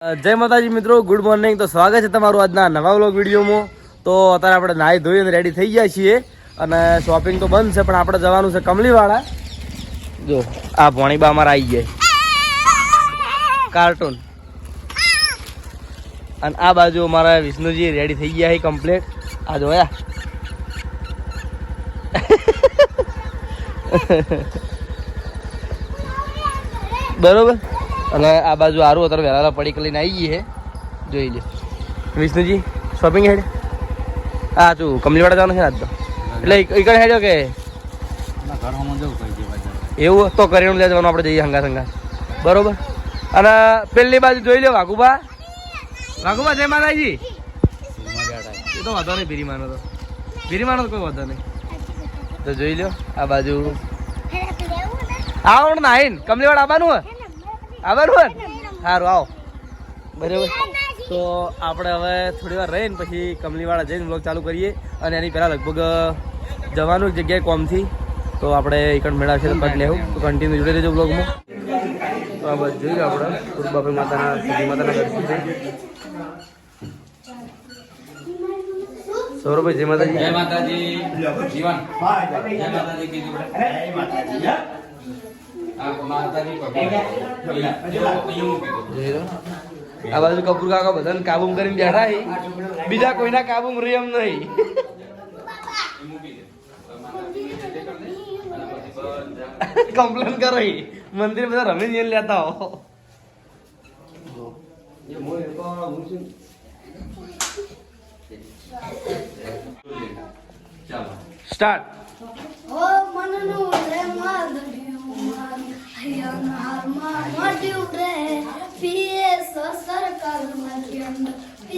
જય માતાજી મિત્રો ગુડ મોર્નિંગ તો સ્વાગત છે તમારું આજના નવા વ્લોગ વિડીયોમાં. તો અત્યારે આપણે નાહી ધોઈને રેડી થઈ ગયા છીએ. અને શોપિંગ તો બંધ છે, પણ આપણે જવાનું છે કમલીવાળા જો, આ ભોણીબા અમારા આવી ગયા કાર્ટૂન અને આ બાજુ અમારા વિષ્ણુજી રેડી થઈ ગયા છે કમ્પ્લીટ આ જોયા. બરોબર? અને આ બાજુ આરું અત્યારે વહેલા પડી કરીને આવી ગઈ છે. જોઈ લે. Vishnuji shopping head? હા તું કમલીવાડા જવાનું છે ને આજ તો? એટલે ઈકડ હેડ્યો કે? એવું? તો કરીને લઈ જવાનું આપણે જઈએ હંગા સંગા બરોબર? અને પેલી બાજુ જોઈ લો વાઘુબા. વાઘુબા જય માતાજી. એ તો વાંધો નહીં ભીરીમાનો તો. ભીરીમાનો તો કોઈ વાંધો નહીં. તો જોઈ લો આ બાજુ. આવો નાઈન આવીને. કમલીવાડા આવવાનું હોય? આવવાનું હોય સારું આવો. બરાબર. તો આપણે હવે થોડી વાર રહીને પછી કમલીવાળા જઈને બ્લોગ ચાલુ કરીએ અને એની પહેલાં લગભગ જવાનું એક જગ્યાએ કોમથી. તો આપણે એકણ મેળા છે તો કટ લેવું. તો કન્ટિન્યુ જોડે રહેજો બ્લોગમાં તો આ બસ જોઈ લો આપણે. કુરબાપી માતાના સિદ્ધિ માતાના દર્શન છે. સૌરભભાઈ જય માતાજી. જય માતાજી. જીવન. જય માતાજી કીધું. આ બાજુ કપૂર કાકા બધાને કાબૂમ કરીને બેઠા બીજા કોઈના કાબૂમ રહી એમ નહીં. કમ્પ્લેન કરો. મંદિર બધા રમી લેતા હો સ્ટાર્ટ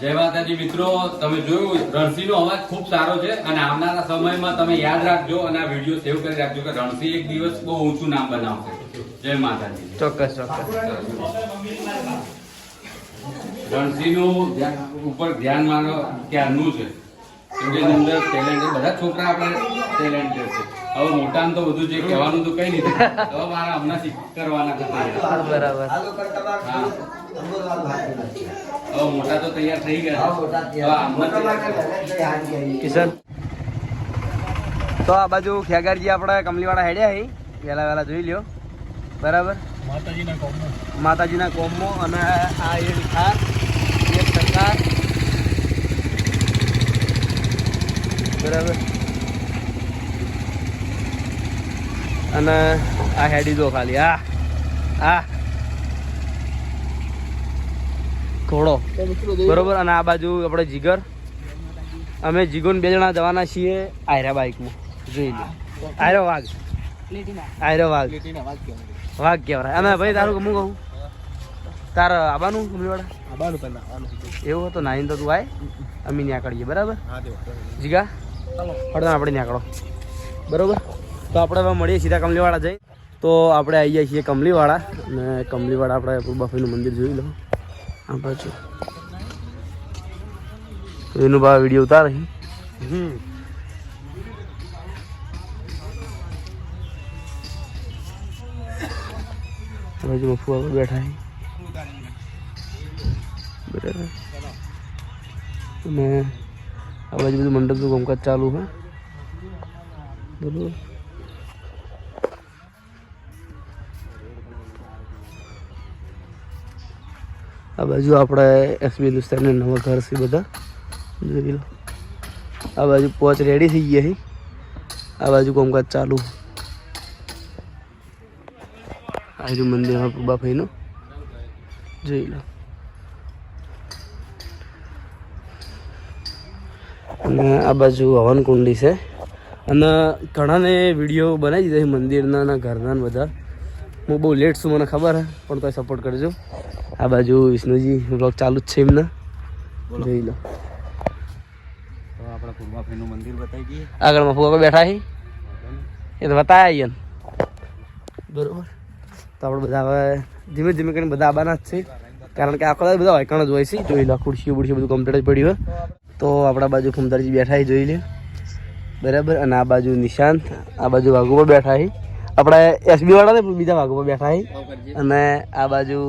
જય માતાજી મિત્રો તમે જોયું રણસિંહ નો અવાજ ખૂબ સારો છે અને આવનારા સમયમાં તમે યાદ રાખજો અને આ વીડિયો સેવ કરી રાખજો કે રણસિંહ એક દિવસ બહુ ઊંચું નામ બનાવશે. જય માતાજી. ચોક્કસ ચોક્કસ. રણસિંહનું ઉપર ધ્યાન મારો ક્યારનું છે. કેમ એની અંદર ટેલેન્ટ બધા છોકરા આપણે ટેલેન્ટેડ છે. હવે મોટા તો બધું જે કહેવાનું તો કઈ નહીં હવે મારા હમણાં શીખ કરવાના બરાબર. હા. હવે મોટા તો તૈયાર થઈ ગયા. કિશન. તો આ બાજુ ખેગારજી આપણે કમલીવાળા હેડ્યા હી વહેલા વહેલા જોઈ લ્યો. બરાબર? માતાજીના કોમમાં. અને આ એક વિખાર એક સરકાર બરાબર? અને આ હેડી દો ખાલી. આ આ. ઘોડો. બરોબર? અને આ બાજુ આપણે જીગર. અમે જીગોન બે જણા જવાના છીએ આયરા બાઇકમાં જોઈ લો. આયરો વાઘ. આયરો વાઘ. વાઘ કહેવાય. અને ભાઈ તારું હું કહું? તાર આબાનું પહેલા એવું હતો નાઈન તો તું આય. અમે ત્યાં કાઢીએ બરાબર? જીગા? હળદણ આપણે ત્યાં કાઢો. બરોબર? તો આપણે હવે મળીએ સીધા કમલીવાળા જઈ. તો આપણે આવી જઈએ છીએ કમલીવાળા અને કમલીવાળા આપણે બફેનું મંદિર જોઈ લો. આ બાજુ. એનું બા વીડિયો ઉતારે બાજુ મફુ આપણે બેઠા હે. બરાબર. અને આ બાજુ બધું મંડપનું કામકાજ ચાલુ હે. બરોબર. આ બાજુ આપણે એસબી હિન્દુસ્તાનના નવા ઘર છે બધા. જોઈ લો. આ બાજુ પોચ રેડી થઈ ગયા છે આ બાજુ કોમકાજ ચાલુ. આજુ મંદિર પ્રભાભાઈનું જોઈ લો. અને આ બાજુ હવન કુંડી છે. અને ઘણાને વીડિયો બનાવી દીધા મંદિરના ઘરના બધા. હું બહુ લેટ છું, મને ખબર હે, પણ તો સપોર્ટ કરજો. આ બાજુ વિષ્ણુજી બ્લોગ ચાલુ જ છે એમને. જોઈ લો. આગળમાં ફુવા બેઠા છે એ તો બતાવ્યા આવીએ બરોબર. તો આપણે બધા હવે ધીમે ધીમે કરીને બધા આવવાના જ છે. કારણ કે આખો બધા વાયકાણ જ હોય છે. જોઈ લો ખુરશીઓ બુરશીઓ બધું કમ્પ્લીટ જ પડ્યું હોય. તો આપણા બાજુ ફુમદારજી બેઠા જોઈ લે બરાબર. અને આ બાજુ નિશાંત આ બાજુ વાઘુ પર બેઠા છે આપણે એસબી વાળા ને બીજા વાઘુ પર બેઠા છે અને આ બાજુ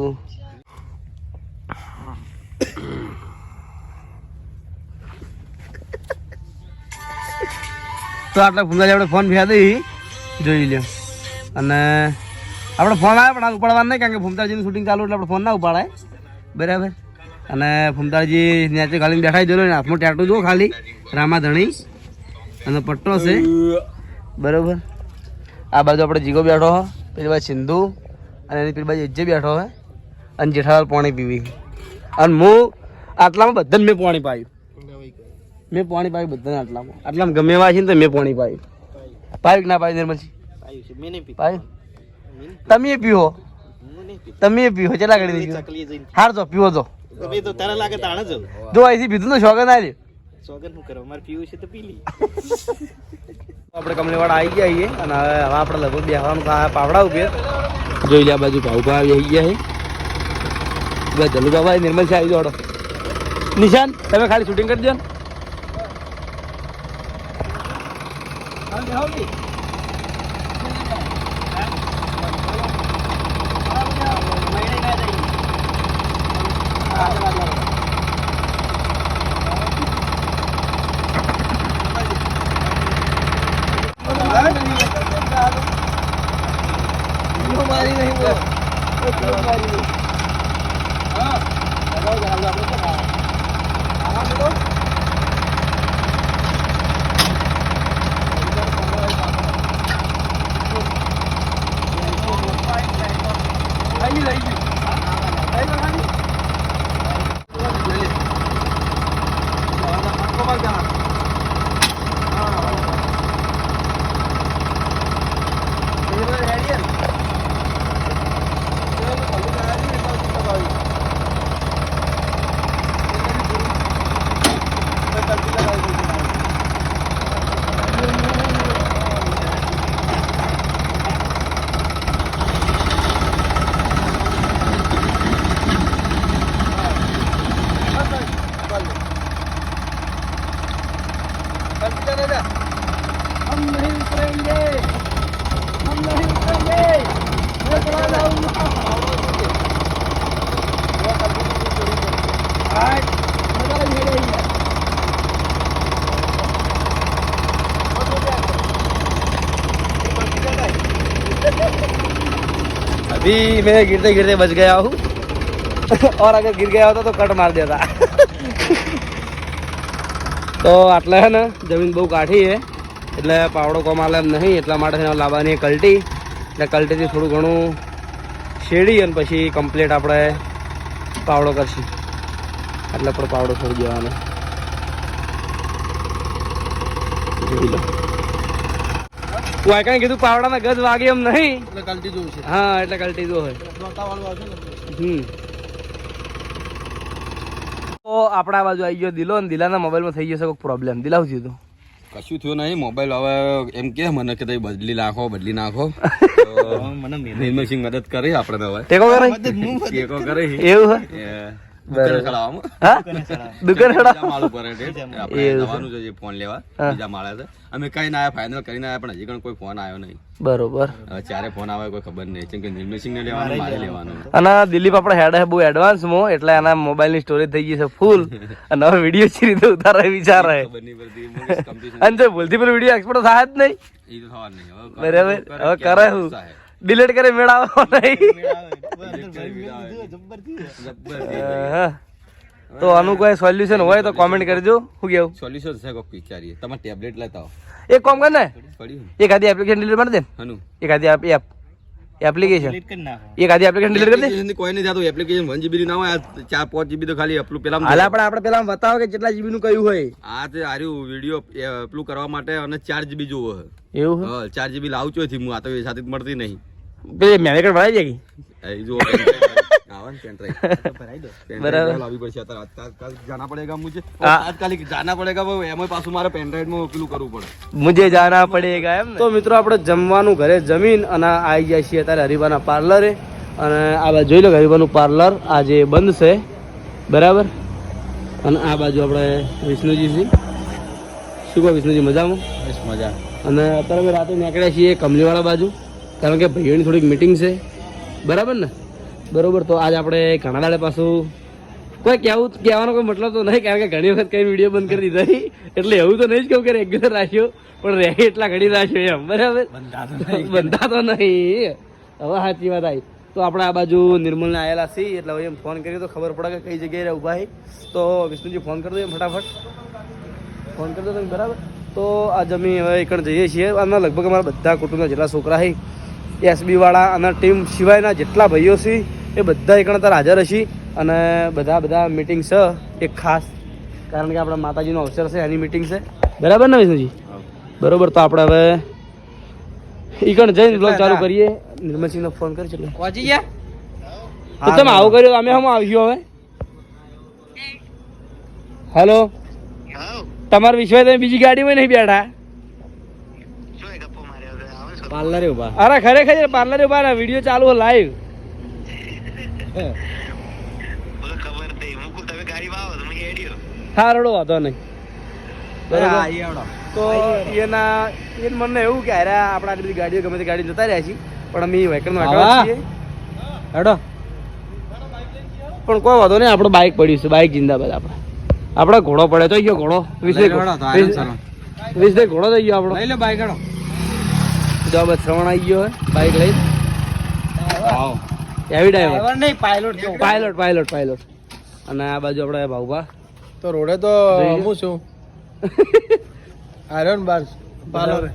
તો આટલા ફૂમતાજી આપણે ફોન ભેયા દઈ. જોઈ લ્યો. અને આપણે ફોન આવે પણ ઉપાડવાનું નહીં, કારણ કે ફૂમતાજીનું શૂટિંગ ચાલુ એટલે આપણે ફોન ના ઉપાડાય. બરાબર? અને ફૂમતાજી નેચે ખાલી જોઈ ને હાથમાં ટેટું જુઓ ખાલી રામા ધણી અને પટ્ટો છે. બરાબર? આ બાજુ આપણે જીગો બેઠો હો, પેલી બાજુ સિંધુ, અને એની પેલી બાજુ એજે બેઠો હે, અને જેઠાલાલ પાણી પીવી. અને હું આટલામાં બધાને મેં પાણી પાયું. મેં પાણી પાયું બધાને આટલામાં આટલામાં ગમે એવા છે ને તો મેં પાણી પાયું. પાયું કે ના પાયું નિર્મલજી પાયું તમે પીવો તમે પીવો ચેલા ઘડી દીધું? હાર તો પીવો તો તો તારા લાગે તાણે જ જો અહીંથી પીધું ને શોગન આવી સોગન શું કરવા મારે પીવું છે તો પી લી આપણે કમલેવાડા આવી ગયા છીએ અને હવે હવે આપણે લગભગ બેસવાનું થાય પાવડા ઉપર જોઈ લે આ બાજુ ભાઉભા આવી ગયા છે. બધા જલુ બાબા નિર્મલ છે આવી જોડો નિશાન તમે ખાલી શૂટિંગ કરી દો ને. મારી નહીં મારી નહીં લઈ ગઈ अभी मैं गिरते गिरते बच गया हूँ और अगर गिर गया होता तो कट मार देता તો આટલે હે ને જમીન બહુ કાઠી છે એટલે પાવડો કમાલે એમ નહીં એટલા માટે છે ને લાવવાની છે કલટી એટલે કલટીથી થોડું ઘણું શેડી અને પછી કમ્પ્લીટ આપણે પાવડો કરશું એટલે પણ પાવડો છોડી દેવાનો જોઈ લો. તું કઈ કીધું પાવડાના ગજ વાગે એમ નહીં. એટલે કલટી જોવું છે. હા એટલે કલટી જો હોય હમ. તો આપણા બાજુ આવી ગયો દિલો અને દિલાના મોબાઈલમાં થઈ જશે કોઈ પ્રોબ્લેમ દિલા શું થયું હતું કશું થયું નહીં મોબાઈલ હવે એમ કે મને કે તમે બદલી નાખો બદલી નાખો. મને નિર્મલસિંહ મદદ કરી આપણે હવે. ટેકો કરે. ટેકો કરે. એવું હે? છે. છે. છે છે. અમે કઈ ના ફાઇનલ કરીને આવ્યા પણ હજી પણ કોઈ ફોન આવ્યો નહીં. બરોબર. હવે ચારે ફોન આવે કોઈ ખબર નહીં. કેમ કે નિર્મલસિંહ ને લેવાનો મારે લેવાનો. અને દિલીપ આપણે હેડ બહુ એડવાન્સ મો એટલે એના મોબાઈલની સ્ટોરેજ થઈ ગઈ છે ફૂલ અને હવે વીડિયો ચી રીતે ઉતારે વિચાર હે ખબર નહીં પડતી મોટી competition અને જો ભૂલથી પેલો વીડિયો એક્સપોર્ટ થાય જ નહીં. ઈ તો થવાનું નહીં. હવે બરાબર. કરે હવે કરે હે. ડિલીટ કરી મેળાવો નહીં. તો આનું કોઈ સોલ્યુશન હોય તો કોમેન્ટ કરજો. શું કેવું? સોલ્યુશન છે કોક વિચારીએ તમારે ટેબ્લેટ લેતા આવો. એક કામ કર ને. એક આધી એપ્લિકેશન ડિલીટ મારી દે. હનુ. એક આધી એપ એપ એપ્લિકેશન એક આધી એપ્લિકેશન ડિલીટ કરી દે. કોઈ નહીં થતું. એપ્લિકેશન વન જીબી ના હોય આ ચાર પાંચ જીબી તો ખાલી અપલું પેલા હાલ આપણે આપણે પેલા બતાવો કે કેટલા જીબી નું કયું હોય. આ તે આર્યું વીડિયો અપલું કરવા માટે અને ચાર જીબી જોવો હે. એવું હા? ચાર જીબી લાવું છું હું આ તો એ સાથે મળતી નહીં. પેલી મેમેકર ભરાઈ જાય એ પડે મુજે. જાના પડેગા એમ તો મિત્રો આપણે જમવાનું ઘરે જમીન અને આવી જાય છીએ અત્યારે હરિભાના પાર્લરે. અને આ બાજુ જોઈ લો કે હરિભાનું પાર્લર આજે બંધ છે. બરાબર? અને આ બાજુ આપણે વિષ્ણુજી છે શું કહો વિષ્ણુજી મજામાં? મજા. અને અત્યારે અમે રાતે નીકળ્યા છીએ કમલીવાળા બાજુ કારણ કે ભાઈઓની થોડીક મિટિંગ છે. બરાબર ને? બરાબર તો આજ આપણે ઘણા દાડે પાછું કોઈ કહેવું કહેવાનો કોઈ મતલબ તો નહીં કારણ કે ઘણી વખત કઈ વીડિયો બંધ કરી દીધા એટલે એવું તો નહીં જ કહું કે રેગ્યુલર રાખ્યો પણ રહે એટલા ઘડી રાખ્યો એમ બરાબર? બંધા તો નહીં. હવે સાચી વાત આવી. તો આપણે આ બાજુ નિર્મલને આવેલા છીએ એટલે હવે એમ ફોન કર્યો તો ખબર પડે કે કઈ જગ્યાએ ઊભા છે. તો વિષ્ણુજી ફોન કરી દો એમ ફટાફટ. ફોન કરી દો તમે બરાબર? તો આજ અમે હવે એકણ જઈએ છીએ. અને લગભગ અમારા બધા કુટુંબના જેટલા છોકરા છે એસબીવાળા અને ટીમ સિવાયના જેટલા ભાઈઓ છે એ બધા એકણ અત્યારે હાજર હશે. અને બધા બધા મિટિંગ છે એક ખાસ. કારણ કે આપણા માતાજીનો અવસર છે એની મિટિંગ છે. બરાબર ને વિષ્ણુજી? બરોબર તો આપણે હવે ઈકણ જઈને બ્લોગ ચાલુ કરીએ. નિર્મલસિંહનો ફોન કરી એટલે. પહોંચી ગયા? તો તમે આવું કર્યો અમે હમ આવ્યો હવે. હેલો તમારા વિશ્વાસ તમે બીજી ગાડીમાં નહીં બેઠા? પાર્લરે ઊભા. અરે ખરેખર પાર્લર ઊભા ને વીડિયો ચાલુ લાઈવ હા. રડો વાંધો નહીં. બરાબર? તો એના એ મને એવું કે અરે આપણે આટલી બધી ગાડીઓ ગમે તે ગાડી જતા રહ્યા છીએ પણ અમે. વાંકડા છીએ. હેડો. પણ કોઈ વાંધો નહીં આપણો બાઇક પડ્યું છે બાઇક જિંદાબાદ આપણે. આપણે ઘોડો પડે તો ગયો ઘોડો. વિશે વિશે ઘોડો થઈ ગયો આપણો. લઈ લે બાઈક આડો જો બસ શ્રવણ આવી ગયો બાઈક લઈ આવો એવી ડ્રાઈવર નહીં પાયલોટ જો પાયલોટ પાયલોટ પાયલોટ અને આ બાજુ આપણે ભાઉભા. તો રોડે તો હું છું. આયરન બાર પાર્લરે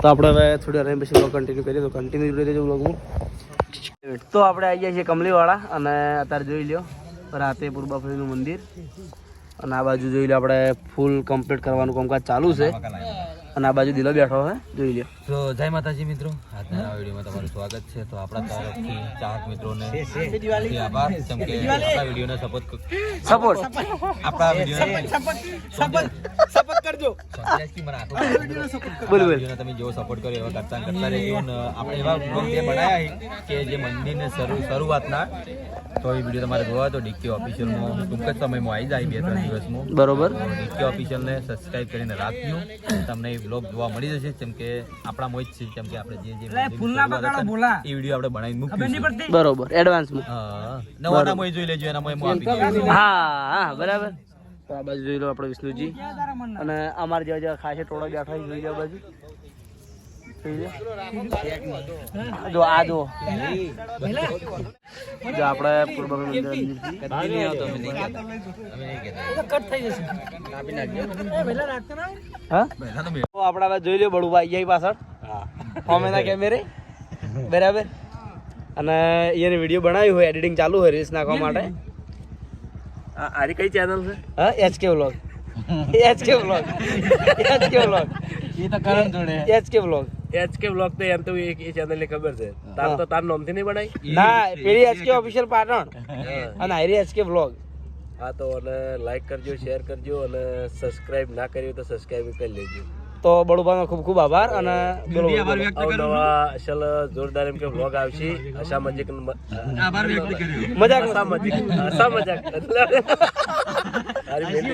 તો આપણે હવે થોડી વાર પછી બ્લોગ કન્ટિન્યુ કરીએ. તો કન્ટિન્યુ જોઈ લેજો બ્લોગમાં તો આપણે આવી ગયા છીએ કમલીવાળા અને અત્યારે જોઈ લ્યો રાતે પૂર્બાફળીનું મંદિર. અને આ બાજુ જોઈ લો આપણે ફૂલ કમ્પ્લીટ કરવાનું કામકાજ ચાલુ છે. અને આ બાજુ દિલો બેઠો છે જોઈ લો તો જય માતાજી મિત્રો. આજના આ વિડીયોમાં તમારું સ્વાગત છે. તો આપણા તરફથી ચાહક મિત્રોને આભાર. જેમ કે આપણા વિડીયોને સપોર્ટ સપોર્ટ આપણા વિડીયોને સપોર્ટ કરજો. સોંગ્યાસથી મને બોલ બોલ. તમે જેવો સપોર્ટ કર્યો એવા કરતા કરતા રહેજો. આપણે એવા બ્લોગ બે બનાવ્યા છે કે જે મંદિરને શરૂ શરૂઆતના તો એ વીડિયો તમારે જોવા હોય તો ડીકે ઓફિશિયલમાં ટૂંક જ સમયમાં આવી જાય બે ત્રણ દિવસમાં. બરોબર. ડીકે ઓફિશિયલને સબસ્ક્રાઇબ કરીને રાખજો. તમને એ જોવા મળી જશે. કેમ કે આપણા મોજ છે જેમ કે આપણે જે જે ફૂલના શરૂઆત હતી એ વીડિયો આપણે બનાવી મૂક્યું છે. બરોબર એડવાન્સમાં હા નવાના મોય જોઈ લેજો એના મોય હું આપી હા હા બરાબર. તો આ બાજુ જોઈ લો આપણે વિષ્ણુજી. અને અમારે જેવા જેવા ખાસે ટોળા બેઠા છે જોઈ જાવ બાજુ. જો આ જો. જો આપણે પૂર્વભાવી મંદિર નહીં આવતો અમે નહીં કહેતા. અમે નહીં કહેતા. હા? પહેલા તો મેં તો આપણે હવે જોઈ લો બળુભાઈ અહીં પાછળ. હોમેના કેમેરે બરાબર. અને એને વીડિયો બનાવ્યું હોય એડિટિંગ ચાલુ હોય રીલ્સ નાખવા માટે. આ આરી કઈ ચેનલ છે? હા HK vlog HK vlog HK vlog એ તો કરણ જોડે. એચકે વ્લોગ એચકે બ્લોક તો એમ તો એ ચેનલની ખબર છે. તાર તો તાર નામથી નહીં બનાવી ના પેલી એચકે ઓફિશિયલ પાટણ. અને આરી એચકે વ્લોગ હા તો અને લાઈક કરજો શેર કરજો અને સબસ્ક્રાઇબ ના કર્યું તો સબસ્ક્રાઇબ કરી લેજો. તો બળુભાઈનો ખૂબ ખૂબ આભાર અને અસલ જોરદાર એમ કે બ્લોગ આવશે. અસા મજાક મજાક અસા મજાક અસા મજાક. હારી બેન